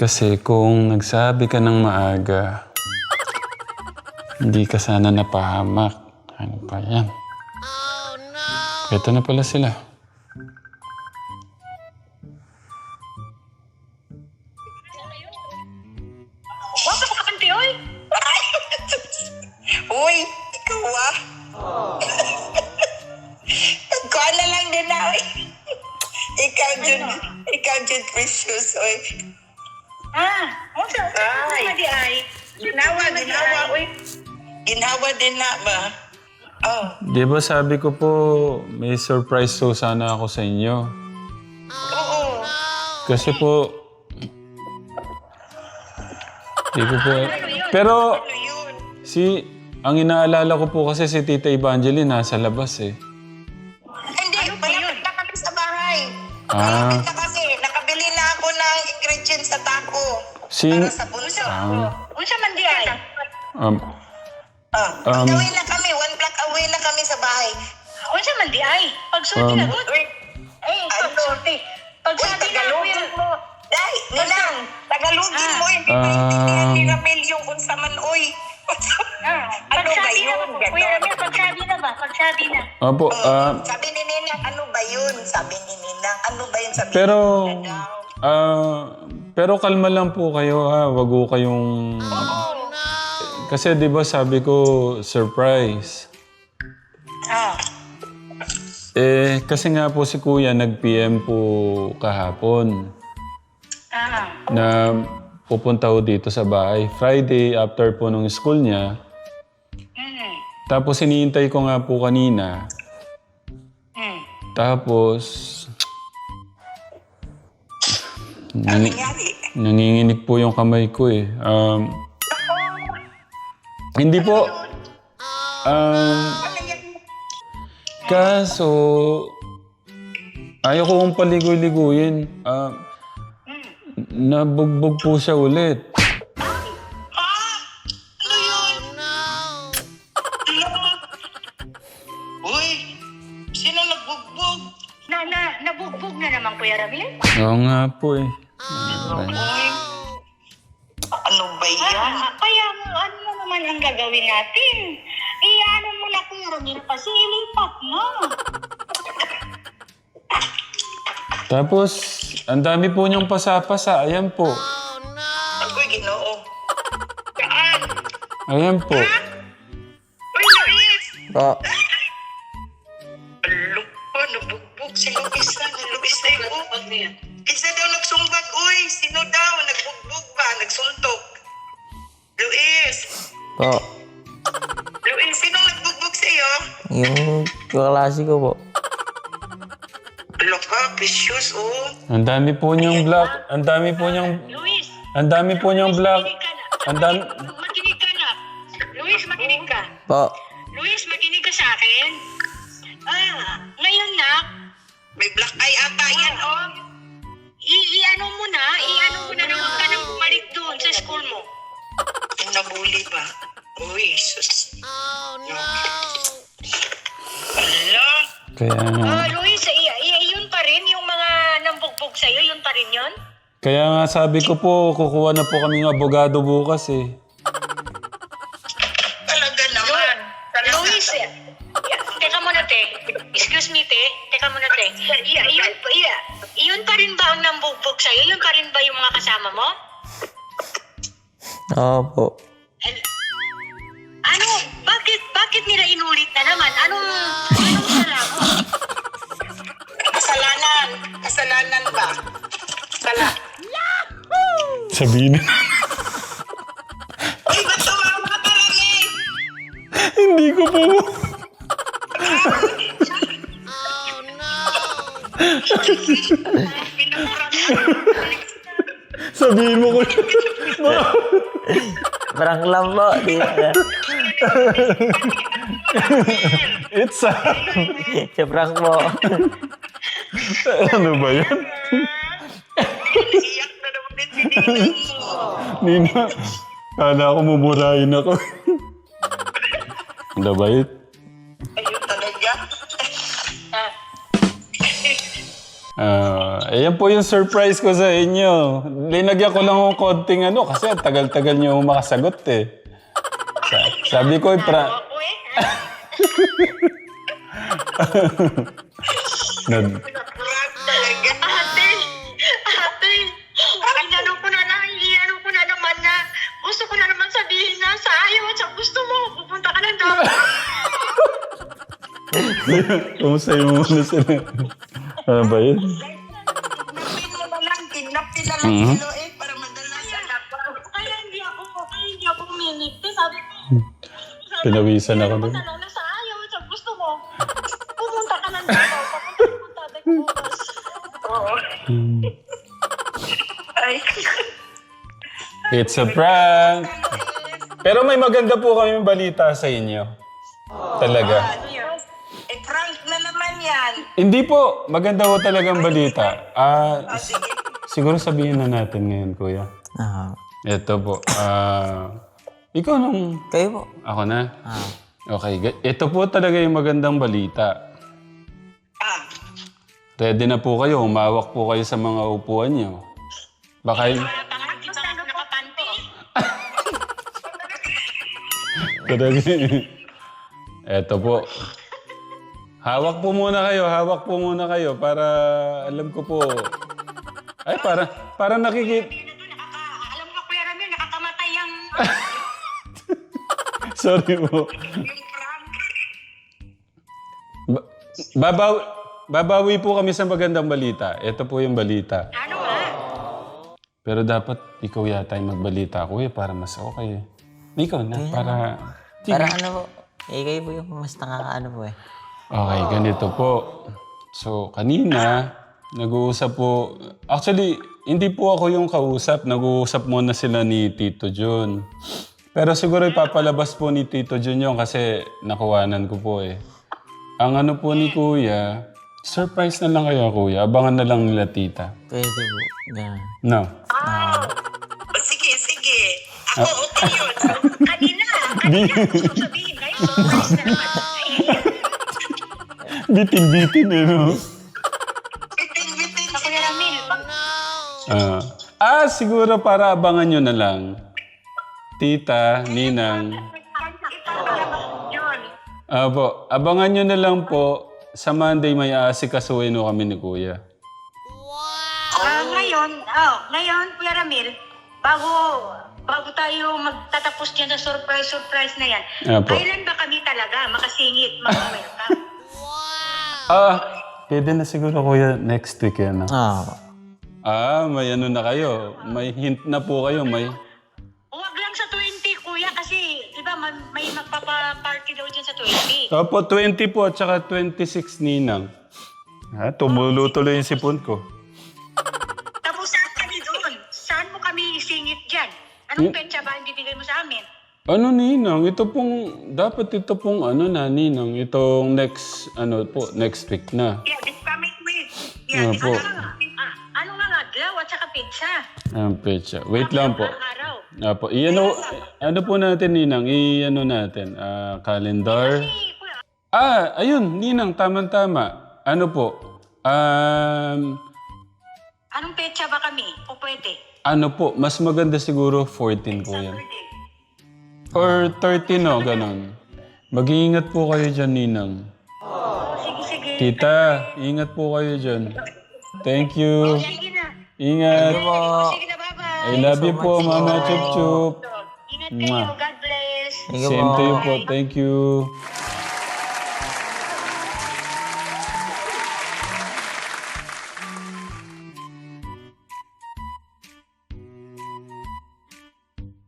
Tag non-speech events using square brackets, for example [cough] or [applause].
Kasi kung nagsabi ka ng maaga, hindi ka sana napahamak. Ano pa yan? Oh, no! Ito na pala sila. Wag ka kakanti, oy! [laughs] Uy, ikaw ah. [laughs] Nagkuhan na lang din na. [laughs] Ikaw, Jud. Ikaw, Jud Precious, uy. Ah, o sa Ay. ay. di ay. Ginawa, ginawa. Ginawa din na ba? Oh, Di ba sabi ko po, may surprise so sana ako sa inyo. oo. Kasi po... Di ko po... Pero Ano yun? si... Ang inaalala ko po kasi si Tita Evangeline nasa labas eh. Hindi, malapit na kami sa bahay. Ah. Malapit na kasi. Sin... Para sa bunso. Ah, Unsa man di ay? um, Ah, Um, gawin na kami. One block away na kami sa bahay. Unsa man di ay? Pagsulti Um, na gud. Uy, Ay, pagsulti. Pagsabi na Tagalogin mo. Dai, ninang, Tagalogin mo. Hindi Ah. maintindihan ni Ramel yung unsa man, uy. Ah, Ano ba yun? ba? Kuya Ramil, pagsabi na ba? Pagsabi na. Opo, ah, Sabi ni Ninang, ano ba yun? Sabi ni Ninang, ano ba yun? Sabi pero... ni Ninang. Ah, pero kalma lang po kayo ha. Wag ko kayong... Kasi di ba sabi ko, surprise. Ah, Eh, kasi nga po si Kuya nag-PM po kahapon Ah. na pupunta ho dito sa bahay. Friday, after po nung school niya. Mm. Tapos hinihintay ko nga po kanina. Mm. Tapos... Nani- nanginginig po yung kamay ko eh. Um, hindi po... Um, kaso... Ayaw ko kong paligoy-liguyin. Um, nabugbog po siya ulit. Kuya Ramil? Oo nga po eh. Uy, ano ba yan? Ah, kaya mo, ano na naman ang gagawin natin? Iano mo na, Kuya Ramil, kasi ilipat mo. Tapos, ang dami po niyang pasapasa. Ayan po. Ako'y ginoo. Saan? Ayan po. Uy, Luis! Po. Alo pa, nabugbog si Luis na. Luis na yun. Isa daw nagsumbag, uy. Sino daw? Nagbugbog ba? Nagsuntok. Luis! Po. Luis, sino nagbugbog sa'yo? Yung kaklase ko po. Alo ka, precious, oh. Ang dami po niyang black. Ang dami po niyang... Luis, Ang dami po niyang black. Ang dami... Makinig ka na. Luis, makinig ka. Po. Luis, eye ata yan, oh. i-ano mo na, i-ano mo na na huwag ka nang bumalik doon sa school mo. Yung nabuli ba? Uy, sus. Oh, no. Ala, Kaya nga... Ah, Luis, i- i- yun pa rin, yung mga nambugbog sa'yo, yun pa rin yun? Kaya nga sabi ko po, kukuha na po kami ng abogado bukas eh. Nambugbog sa'yo? Yun pa rin ba yung mga kasama mo? Oo po. Al- Ano? Bakit, bakit nila inulit na naman? Anong, anong sala mo? Kasalanan. Kasalanan ba? Sala. Sabihin Uy, ba't tumawa ka rami? Hindi ko po... Sabihin mo ko... Parang. Di ba? It's a... Sa prank po. ano ba yan? Iyak na naman din si Ninang. Nina, kala ko mumurahin ako. Ano Ah, ayan po yung surprise ko sa inyo. Linagyan ko lang ng konting ano kasi ang tagal-tagal niyo makasagot eh. Sa- sabi ko, pra... Eh. [laughs] Nad, Prank talaga. Ate, ate, inano ko na lang, inano ko na naman na, gusto ko na naman sabihin na sa ayaw at sa gusto mo, pupunta ka ng dapat. [laughs] Kumusta yung muna sila? Ano ba yun? Kidnapin mo na lang. Lang Mhm. si Loe para madala sa dapat. Kaya hindi ako, kaya hindi ako uminig. Kasi sabi ko, Pinawisan ako. Ano na sa ayaw sa gusto mo, pupunta ka ng ka ng tatay ko. Oo. Ay. It's a prank! Pero may maganda po kami balita sa inyo. Talaga. Hindi po. Maganda po talagang balita. Ah, sige. siguro sabihin na natin ngayon, kuya. Ah, Ito po. Ah, ikaw nung... kayo po. Ako na? Ah, Okay. ga- Ito po talaga yung magandang balita. Ah, Ready na po kayo. Umawak po kayo sa mga upuan nyo. Baka... Talaga. Eto po. Hawak po muna kayo, hawak po muna kayo para alam ko po. Ay, para para nakikita. Alam ko, Kuya Ramil, nakakamatay ang... [laughs] Sorry po. yung prank. Ba- babaw babawi po kami sa magandang balita. Ito po yung balita. Ano nga? Pero dapat ikaw yata yung magbalita, kuya, para mas okay. Ikaw na, para... para ano po. Eh, kayo po yung mas nakakaano po eh. Okay, ganito po. So, kanina, nag-uusap po... Actually, hindi po ako yung kausap. Nag-uusap muna sila ni Tito Jun. Pero siguro ipapalabas po ni Tito Jun yun kasi nakuwanan ko po eh. Ang ano po ni Kuya, surprise na lang kayo Kuya. Abangan na lang nila Tita. Pwede po. Ganun. No. O, sige, sige. Ako, okay yun. Kanina, kanina [laughs] gusto ko sabihin ngayon, surprise na naman. Bitin-bitin eh, no? Bitin-bitin Sa Kuya Ramil, Ah. ah, siguro para abangan nyo na lang. Tita, Ninang. Apo, abangan nyo na lang po. Sa Monday may aasikasuhin no kami ni Kuya. Ah, ngayon, oh, ngayon, Kuya Ramil, bago bago tayo magtatapos dyan sa surprise-surprise na yan, Apo. kailan ba kami talaga makasingit, mag-welcome? Ah, pwede na siguro Kuya next week yan. ah. Ah, Ah, may ano na kayo. May hint na po kayo. May... Huwag lang sa 20, Kuya, kasi, di ba, man- may magpapa-party daw dyan sa 20. Opo, 20 po at saka 26 Ninang. Ha, tumulo tuloy yung sipon ko. Tapos saan kami doon? Saan mo kami isingit dyan? Anong petsa ba ang bibigay mo sa amin? Ano Ninang? Ito pong, dapat ito pong ano na Ninang. Itong next, ano po, next week na. Yeah, this coming week. Ano Yeah, this po? coming Ah, ano nga nga, glaw at saka pizza. Ang pecha. Wait lang po. Araw. Apo, i-ano, ano po natin Ninang? I-ano natin? Ah, calendar. Eh, Kuya, Ah, ayun, Ninang, tama-tama. Ano po? Um, anong petsa ba kami? O pwede? ano po, mas maganda siguro 14 po yan. Or 13, no, ganun. Mag-iingat po kayo dyan, Ninang. Sige, sige. Tita, ingat po kayo dyan. Thank you. Sige na. Ingat. po. Sige na, bye-bye. I love you po, Mama Chup Chup. Ingat kayo. God bless. Thank you Same po. to you po. Thank you.